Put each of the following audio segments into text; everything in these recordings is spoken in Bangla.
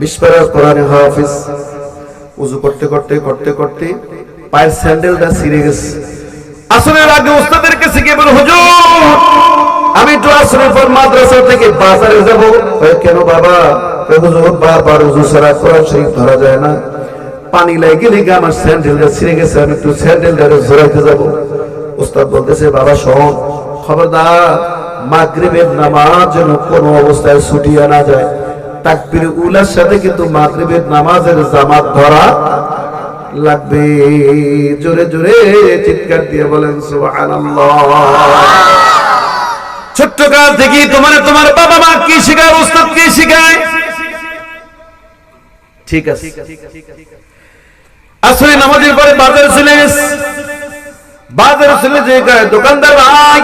বিস্পারা কোরআনে হাফিজ। উজু করতে করতে করতে করতে পায়ের স্যান্ডেলটা ছিঁড়ে গেছে। আসরের আগে ওস্তাদের কাছে গিয়ে বলে, হুজুর, আমি তো আসরের পর মাদ্রাসা থেকে বাজারে যাব। কেন বাবা? হুজুর, বারবার উজু ছাড়া কোরআন শরীফ ধরা যায় না। পানি লাগে লেগে আমার স্যান্ডেলটা ছিঁড়ে গেছে, আমি একটু স্যান্ডেলটা ঝরাইতে যাব। ওস্তাদ বলতেছে, বাবা, শোন, খবরদার, মাগরিবের নামাজ যেন কোনো অবস্থায় ছুটিয়ে না যায়। তাকবির উলার সাথে কিন্তু মাগরিবের নামাজের জামাত ধরা লাগবে। জোরে জোরে চিৎকার দিয়ে বলেন ছোট্ট কাল থেকে তোমার তোমার বাবা মা কি শেখায় উস্তাদ কি শেখায়? ঠিক আছে। আসলে নামাজের পরে বাজারে চলে বাজারে চলে যে দোকানদার ভাই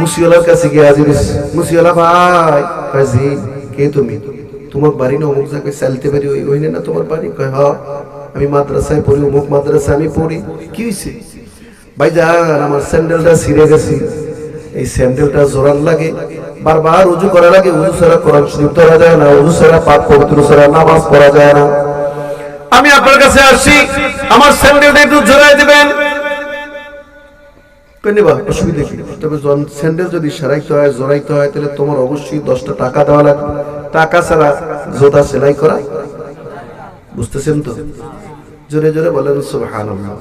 মুসিওয়ালার কাছে গিয়ে হাজির। মুসিওয়ালা ভাই কয়, জি কে তুমি? তোমার বাড়ি না অমুক জায়গায় চালতে পারি, ওই ওই না তোমার বাড়ি? কয় হ আমি মাদ্রাসায় পড়ি, অমুক মাদ্রাসায় আমি পড়ি। কি হয়েছে ভাই যান আমার স্যান্ডেলটা ছিঁড়ে গেছে। এই স্যান্ডেলটা জোরান লাগে, বারবার উজু করা লাগে, উজু ছাড়া কোরআন শরীফ ধরা যায় না, উজু ছাড়া পাক পবিত্র ছাড়া নামাজ পড়া যায় না। আমি আপনার কাছে আসছি, আমার স্যান্ডেলটা একটু জোড়াই দিবেন। অসুবিধা কি? তবে স্যান্ডেল যদি সারাইতে হয় জোরাইতে হয়, তাহলে তোমার অবশ্যই দশটা টাকা দেওয়া লাগবে। টাকা ছাড়া জোতা সেলাই করা? বুঝতেছেন তো? জোরে জোরে বলেন, সুবহানাল্লাহ।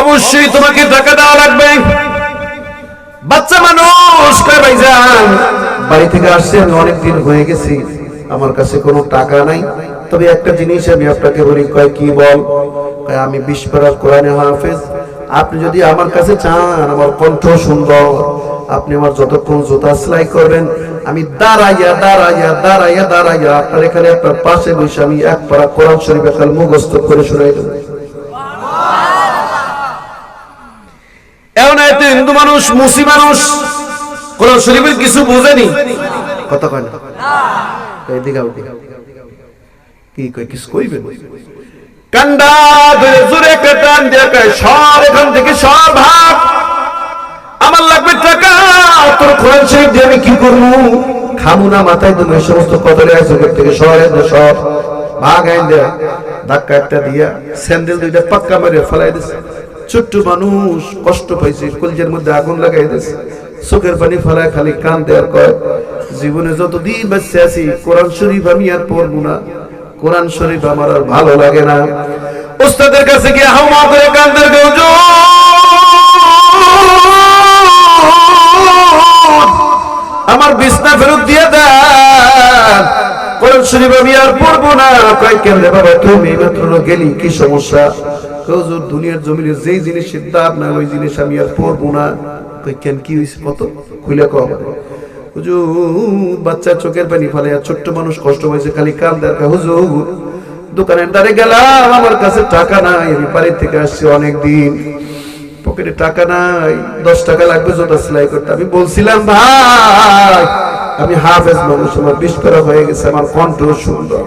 অবশ্যই তোমাকে টাকা দেওয়া লাগবে। বাচ্চা মানুষ ভাইজান, বাড়ি থেকে আসছে, আমি অনেক দিন হয়ে গেছি, আমার কাছে কোনো টাকা নাই। তবে একটা জিনিস আমি আপনাকে বলি, কয়, কি বল? আমি বিশ পারা কোরআনে হাফেজ আপনি যদি আমার কাছে চান, আমার কণ্ঠ সুন্দর, আপনি আমার যতক্ষণ জুতা সেলাই করবেন, আমি দাঁড়াইয়া দাঁড়াইয়া দাঁড়াইয়া দাঁড়াইয়া আপনার এখানে আপনার পাশে বসে আমি এক পারা কোরআন শরীফ একাল মুখস্থ করে শুনাই দেবো। এমন হিন্দু মানুষ মুসি মানুষ কোন শরীফের কিছু বোঝেনি। কথা কয় না। কি কয়, কিছু কান্ডা টান সব আমার লাগবে আমি কি খামু না মাথায় সব ভাগ আইন ধাক্কা দিয়া ছোট্ট মানুষ, কষ্ট পাইছে, কলজের মধ্যে আগুন লাগাই দিছে। চোখের পানি ফেলায় খালি কান দেওয়ার কয়, জীবনে যতদিন বাঁচতে আছি, কোরআন শরীফ আমি আর পড়ব না। কোরআন শরীফ আমার আর ভালো লাগে না। ওস্তাদের কাছে গিয়ে হাওয়া করে কান্দের আমার বিছনা ফেরত দিয়ে দেন। কোরআন শরীফ আমি আর পড়ব না। কয় রে বাবা তুমি? মাত্র গেলি, কি সমস্যা? হুজুর, দুনিয়ার জমিনে যেই জিনিসের দাম না ওই জিনিস আমি আর পড়ব না। কই কেন? কি হইছে? কত? খুলে কম হুজুর বাচ্চা চোখের পানি ফেলে আর ছোট্ট মানুষ কষ্ট হয়েছে খালি দেয় কয়, হুজুর দোকানের দ্বারে গেলাম আমার কাছে টাকা নাই আমি বাড়ি থেকে আসছি অনেক দিন পকেটে টাকা নাই দশ টাকা লাগবে জোতা সেলাই করতে। আমি বলছিলাম ভাই আমি হাফেজ মানুষ আমার বিষ করা হয়ে গেছে আমার কণ্ঠ সুন্দর।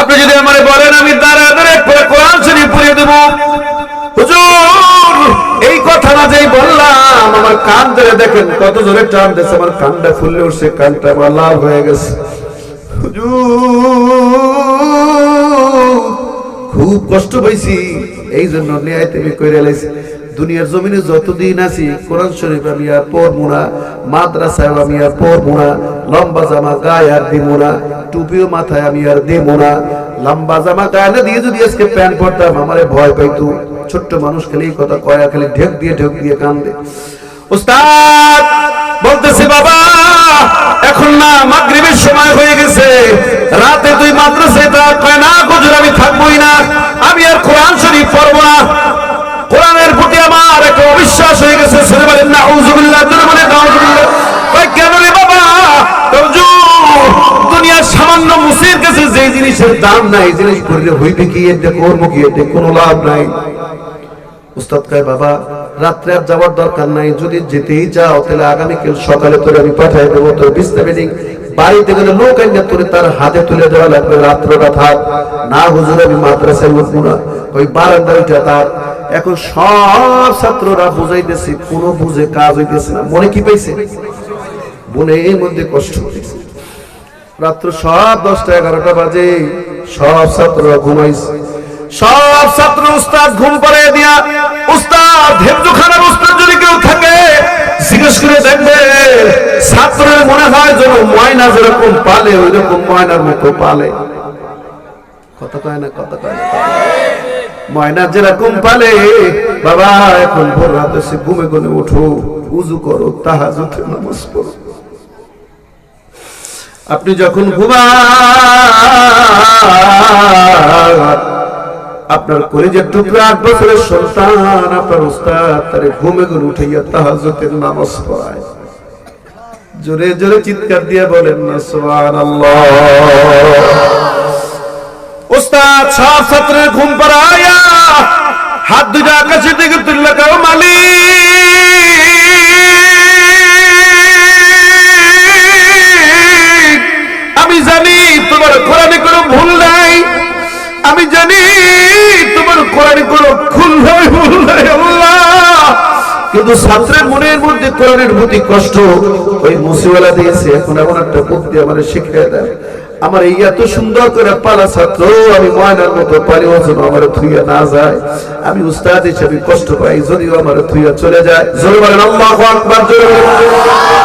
আপনি যদি আমার বলেন আমি দাঁড়া দাঁড়া করে কোরআন শরীফ পড়িয়ে দেব। হুজুর এই কথা না যেই বললাম আমার কান ধরে দেখেন কত জোরে টান দিয়েছে আমার কানটা উঠছে কানটা আমার লাল হয়ে গেছে। খুব কষ্ট পাইছি এই জন্য ন্যায় তুমি কইরে লাইছি। দুনিয়ার জমিনে যতদিন আছি, কোরআন শরীফ আমি আর পড়ব না মাদ্রাসায় আমি আর পড়ব না, লম্বা জামা গায়ে আর দিব না, টুপিও মাথায় আমি আর দেব না, লম্বা জামা গায়ে না দিয়ে যদি আজকে প্যান্ট পরতাম, আমারে ভয় পাইতো। ছোট্ট মানুষ খালি কথা কয় খালি ঢেক দিয়ে ঢেক দিয়ে কান্দে। উস্তাদ বলতেছে, বাবা, এখন না মাগরিবের সময় হয়ে গেছে। রাতে তুই মাদ্রাসায় থাক কয়, না হুজুর, আমি থাকবোই না। আমি আর কোরআন শরীফ পড়ব না। কোরআনের প্রতি আমার একটা অবিশ্বাস হয়ে গেছে। ছেলে বলেন না তুমি বলে নাউজুবিল্লাহ। কয়, কেন রে বাবা? দুনিয়ার সামান্য মুসির কাছে যে জিনিসের দাম নাই জিনিস করলে হইবে কি? এতে কর্ম কি এতে কোনো লাভ নাই। উস্তাদ কয়, বাবা, রাত্রে আর যাওয়ার দরকার নাই, যদি যেতেই যাও তাহলে আগামীকাল সকালে তোরে আমি পাঠাই দেবো তোর বেডিং। বাড়িতে গেলে লোক আইনা তোরে তার হাতে তুলে দেওয়া লাগবে রাত্রটা থাক না, হুজুর, আমি মাদ্রাসায় উঠবো না। ওই বারান্দা উঠে তার। এখন সব ছাত্ররা বুঝাইতেছে, কোনো বুঝে কাজ হইতেছে না। মনে কি পাইছে? মনে এর মধ্যে কষ্ট হইতেছে। রাত্র সব দশটা, এগারোটা বাজে, সব ছাত্ররা ঘুমাইছে। সব ছাত্র উস্তাদ ঘুম পড়ে দিয়া উস্তাদ উস্তাদ যদি কেউ থাকে, জিজ্ঞেস করে দেখবে, ছাত্রের মনে হয় যেন ময়না যেরকম পালে ওই রকম ময়নার পালে। কত কয় না কত কয় না ময়না যেরকম পালে, বাবা, এখন ভোর ঘুমে ঘুমে উঠো, উজু করো আপনি যখন ঘুমান আপনার কলেজের টুকরা আট বছরের সন্তান, আপনার উস্তাদ তার ঘুমে ঘুরে উঠাইয়া তাহাজতের নামাজ পড়ায়। জোরে জোরে চিৎকার দিয়ে বলেন না, সুবহানাল্লাহ। উস্তাদ সব ছাত্রের ঘুম পাড়াইয়া হাত দুটা আকাশের দিকে তুললে কেউ মালিক। কিন্তু ছাত্রের মনের মধ্যে কোরআনের প্রতি কষ্ট, ওই মুসিওয়ালা দিয়েছে, এখন এমন একটা বুদ্ধি আমার শিখিয়ে দেয়। আমার এই এত সুন্দর করে পালা ছাত্র, আমি ময়নার মতো পারি ওজন আমার থুইয়া না যায়। আমি উস্তাদ হিসেবে কষ্ট পাই, যদিও আমার থুইয়া চলে যায়। জোরে বলেন, আল্লাহু আকবার, জোরে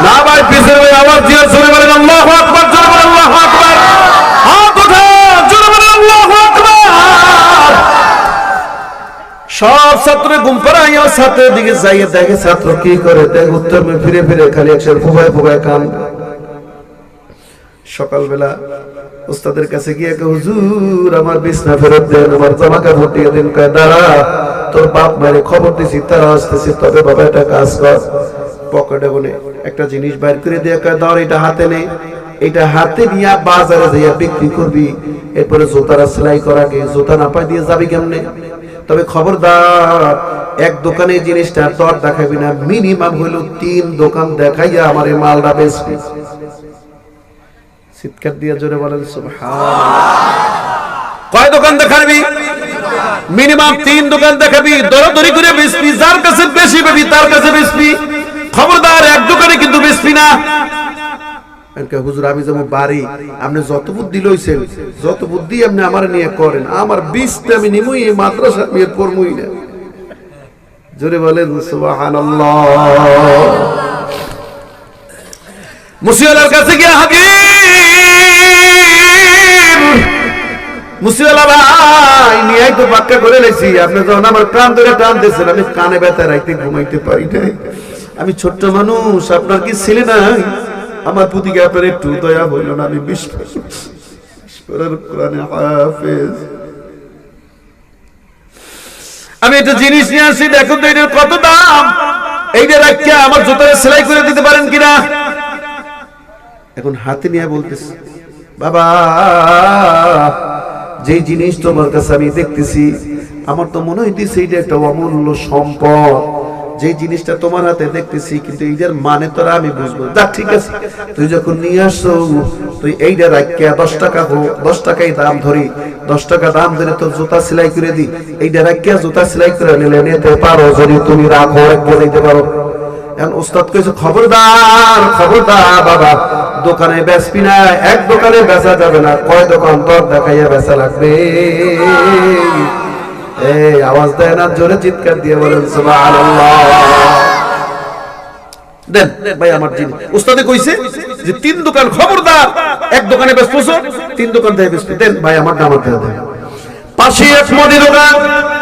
না ভাই পিছনে আওয়াজ দিয়ে জোরে আল্লাহু আকবার, জোরে আল্লাহু আকবার। সব ছাত্র ঘুম পাড়াইয়া ছাত্রের দিকে যাইয়ে দেখে ছাত্র কি করে? দেখ, উত্তর ফিরে ফিরে খালি একসাথে ফুবায় ফুবায় কান। সকালবেলা উস্তাদের কাছে গিয়ে হুজুর, আমার বিছনা ফেরত দেন, আমার জামা কাপড় দিয়ে দিন। কয়, দাঁড়া, তোর বাপ মায়ের খবর দিছি, তারা আসতেছি, তবে বাবা একটা কাজ কর। পকেটে বলে, একটা জিনিস বাইর করে দিয়ে কয় ধর এটা হাতে নেই এটা হাতে নিয়ে বাজারে যাইয়া বিক্রি করবি। এরপরে জোতারা সেলাই করাকে, জোতা না পাই দিয়ে যাবি কেমনে? তবে খবরদার, এক দোকানে জিনিসটা দর দেখাবি না। মিনিমাম হইল তিন দোকান দেখাইয়া আমার এই মালটা বেচবি। চিৎকার দিয়ে জোরে বলেন কয় দোকান দেখাবি? মিনিমাম তিন দোকান দেখাবি। দরদরি করে বেচবি। যার কাছে বেশি পাবি তার কাছে বেচবি। খবরদার, এক দোকানে কিন্তু বেচবি না। হুজুর, আমি যেমন বাড়ি, আপনি যত বুদ্ধি লইছেন, যত বুদ্ধি আপনি আমার নিয়ে করেন, আমার বিষটা আমি নিমই, এই মাদ্রাসা এর করবই না। জোরে বলেন মুসিওয়ালার কাছে গিয়ে হাকিম মুসিওয়ালা ভাই, নিয়ে তো পাক্কা করে লেছি আপনি যখন আমার কান ধরে টান দিয়েছেন আমি কানে ব্যথা রাখতে ঘুমাইতে পারি নাই। আমি ছোট্ট মানুষ, আপনার কি ছেলে নাই? আমার প্রতি আপনার একটু দয়া হইল না, আমি বিশ্বাস আমি একটা জিনিস নিয়ে আসছি দেখুন তো এটার কত দাম। এইটা রাখতে আমার জুতোটা সেলাই করে দিতে পারেন কিনা? এখন হাতে নিয়ে বলতেছি, বাবা যে জিনিস তোমার কাছে আমি দেখতেছি, আমার তো মনে হইতেছে এটা একটা অমূল্য সম্পদ। যে জিনিসটা তোমার হাতে দেখতেছি, কিন্তু এইটার মানে তোরা আমি বুঝব দেখ ঠিক আছে। তুই যখন নিয়ে আসছো, তুই এইটা রাখিয়া দশ টাকা হোক দশ টাকাই দাম ধরি। দশ টাকা দাম ধরে তোর জুতা সেলাই করে দি। এইটা রাখিয়া জুতা সেলাই করে নিলে নিতে পারো, যদি তুমি রাখো রেখে দিতে পারো। এখন ওস্তাদ কইছে, খবরদার খবরদার, বাবা, দোকানে বেচবি না, এক দোকানে বেচা যাবে না, কয় দোকান তোর দেখাইয়া বেচা লাগবে? এই আওয়াজ দেয় না, জোরে চিৎকার দিয়ে বলেন দেন, ভাই, আমার জিনিস উস্তাদে কইছে যে, তিন দোকান খবরদার, এক দোকানে বেচতেছ তিন দোকান বেচবি দেন, ভাই, আমার দেন। পাশে এক দোকান,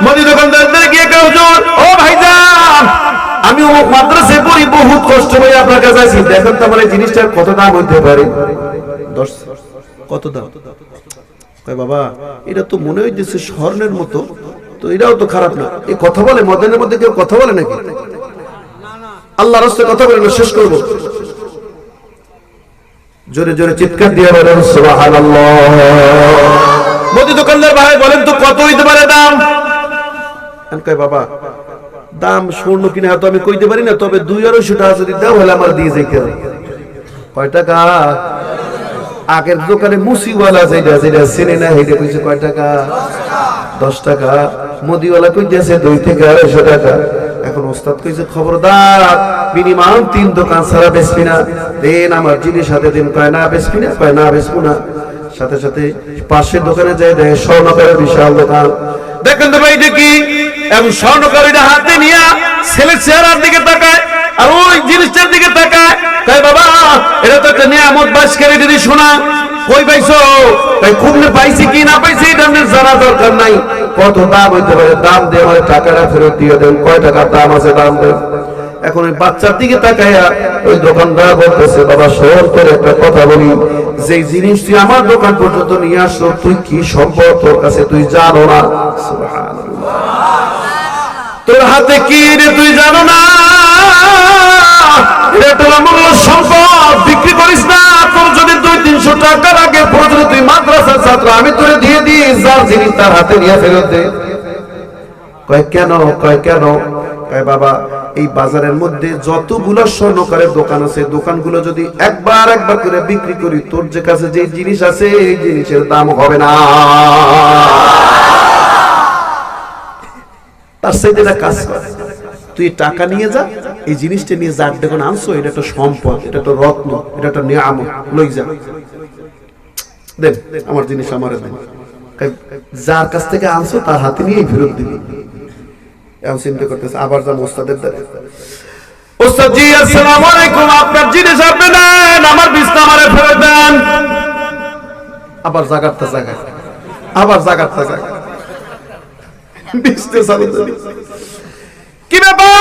মুদি দোকানদার গিয়ে কেউ হুজুর ও ভাইজান, আমি ও মাদ্রাসায় পড়ি, বহুত কষ্ট হয়ে আপনার কাছে আছি দেখেন তো আমার এই জিনিসটার কত দাম হইতে পারে? দশ, কত দাম? বাবা, এটা তো মনে হইতেছে স্বর্ণের মতো তো এটাও তো খারাপ না। এই কথা বলে মদনের মধ্যে কেউ কথা বলে নাকি? আল্লাহ রাস্তায় কথা বলে না, শেষ করব। জোরে জোরে চিৎকার দিয়ে বলেন মোদি দোকানদার ভাই বলেন, তো কত হইতে পারে দাম? কই, বাবা, দাম স্বর্ণ কিনে তো আমি কইতে পারি না, তবে দুই আড়াইশো টাকা যদি দাও হলে আমার দিয়ে যাইতে হবে। কয় টাকা? আগের দোকানে মুসিওয়ালা যেটা যেটা চেনে না, হেঁটে কইছে, কয় টাকা? দশ টাকা। মুদিওয়ালা কইতেছে দুই থেকে আড়াইশো টাকা। এখন ওস্তাদ কইছে, খবরদার মিনিমাম তিন দোকান ছাড়া বেচবি না। দেন আমার জিনিস হাতে দিন, কয় না বেচবি না, কয় না বেচবো না। সাথে সাথে পাশের দোকানে যাই দেখে স্বর্ণকারের বিশাল দোকান। দেখেন তো ভাই কি? এবং স্বর্ণকারীটা হাতে নিয়ে ছেলে চেহারার দিকে তাকায়, আর ওই জিনিসটার দিকে তাকায়। কয়, বাবা, এটা তো একটা নিয়ামত বাসকারী যদি শোনা। কই পাইছো? তাই খুবলে পাইছি কি না পাইছি, এটা জানা দরকার নাই। কত দাম হইতে পারে? দাম দিয়ে আমার টাকাটা ফেরত দিয়ে দেন। কয় টাকার দাম আছে? দাম দেন। এখন ওই বাচ্চার দিকে তাকাইয়া ওই দোকানদার বলতেছে, বাবা শহর করে একটা কথা বলি। যে জিনিস তুই আমার দোকান পর্যন্ত নিয়ে আসলো, তুই কি সম্পদ তোর কাছে তুই জানো না? তোর হাতে কি রে তুই জানো না? এটা তোর অমূল্য সম্পদ বিক্রি করিস না? তোর যদি দুই তিনশো টাকার আগে তুই মাদ্রাসার ছাত্র, আমি তোরে দিয়ে দিই, যার জিনিস তার হাতে নিয়ে ফেরত দে। কয়, কেন? কয় কেন? কয়, বাবা, এই বাজারের মধ্যে যতগুলো স্বর্ণকারের দোকান আছে, দোকানগুলো যদি একবার একবার করে বিক্রি করি, তোর যে কাছে যে জিনিস আছে, এই জিনিসের দাম হবে না। তার সাথে একটা কাজ কর। তুই টাকা নিয়ে যা, এই জিনিসটা নিয়ে যার দেখুন আনছো, এটা একটা সম্পদ, এটা একটা রত্ন, এটা একটা নিয়ামত, লই যা। দেন, আমার জিনিস আমার দেন। যার কাছ থেকে আনছো, তার হাতে নিয়েই ফেরত দিবি। এমন চিন্তা করতেছে, আবার যান ওস্তাদের দ্বারে। ওস্তাদ আসসালামু আলাইকুম, আপনার জিনিস আপনি দেন, আমার বিছনা আমারে ফেরত দেন। আবার জাগারটা জাগায়। আবার জাগারটা জাগায়। বিছনা চালু। কি ব্যাপার?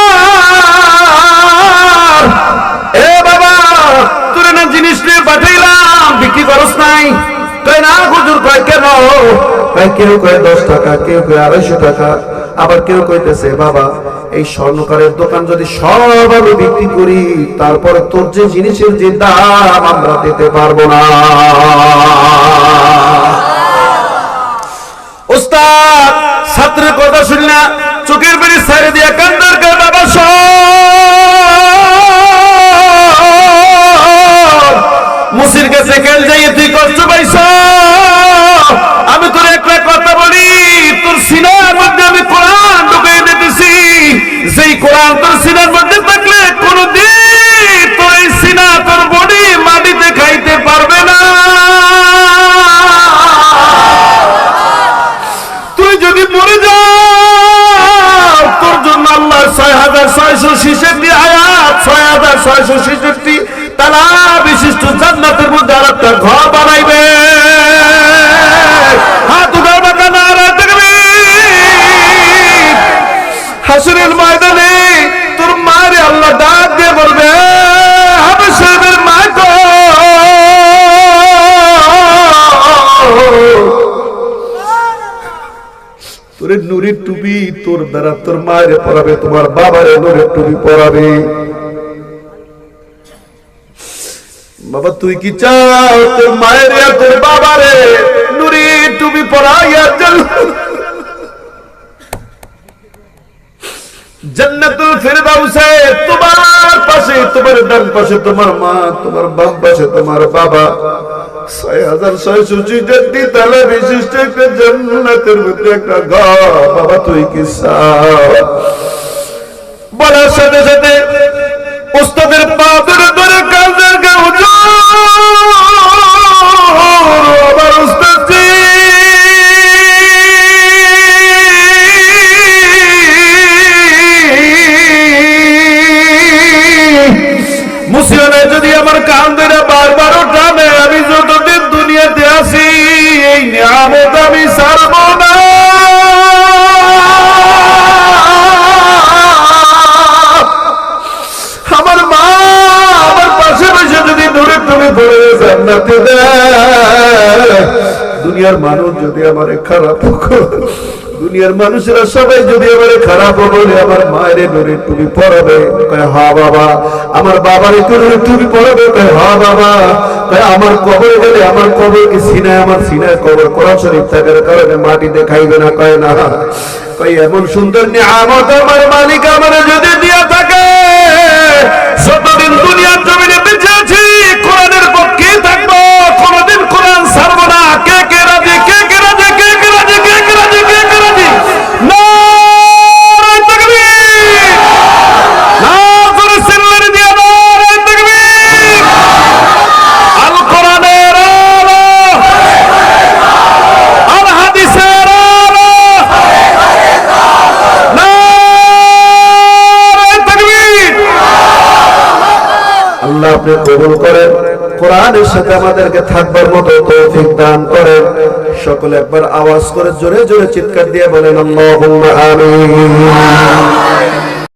এ বাবা, তোর না জিনিস নিয়ে পাঠাইলাম, বিক্রি করস নাই। দশ টাকা, কেউ কয় আড়াইশো টাকা, আবার কেউ কইতেছে, বাবা, এই স্বর্ণকারের দোকান যদি সব আমি বিক্রি করি, তারপরে তোর যে জিনিসের যে দাম আমরা দিতে পারব না। ছয়শো ছেষট্টি তারা বিশিষ্ট জান্নাতের মধ্যে আর একটা ঘর বানাইবে। হাসুরের ময়দানে তোর আল্লাহ ডাক দিয়ে বলবে মা তোরে নুরির টুপি তোর দ্বারা তোর মায়ের পরাবে, তোমার বাবারে নুরের টুপি পরাবে। বাবা, তুই কি চাও তোর মায়ের তোর বাবারে নুরির টুপি পরাইয়া চল তোমার বাবা। হাজার বিশিষ্ট বাবা, তুই কি বলার সাথে সাথে উস্তাদের পা যদি আমার কান ধরে বারবার টানে, আমি যতদিন দুনিয়াতে আসি এই নিয়ামত আমি সারব না। আমার মা আমার পাশে বসে যদি দূরে তুমি পড়ে জান্নাতে দেয় দুনিয়ার মানুষ যদি আমারে খারাপ দুনিয়ার মানুষেরা সবাই যদি আমারে খারাপ বলে আমার মায়ের নূরের টুপি পরাবে, কয়, হা, বাবা। আমার বাবার নূরের টুপি পরাবে, কয়, হা, বাবা। কয়, আমার কবর গেলে আমার কবর কি সিনায়, আমার সিনায় কবর কোরআন শরীফ থাকার কারণে মাটিতে খাইবে না। কয় না। কয়, এমন সুন্দর নিয়ামত আমার মালিক আমার যদি দিয়া থাকে, যতদিন দুনিয়ার জমিনে বেঁচে আছি কোরআনের পক্ষে থাকব কোনদিন কোরআন ছাড়বো না কে কে রাজি কে কে রাজি কে কে রাজি কে কে রাজি কে কে রাজি নারায়ে তাকবীর আল্লাহ আপনি কবুল করেন কোরআনের সাথে আমাদেরকে থাকবার মতো তৌফিক দান করেন সকলে একবার আওয়াজ করে জোরে জোরে চিৎকার দিয়ে বলেন, আল্লাহুম্মা আমিন।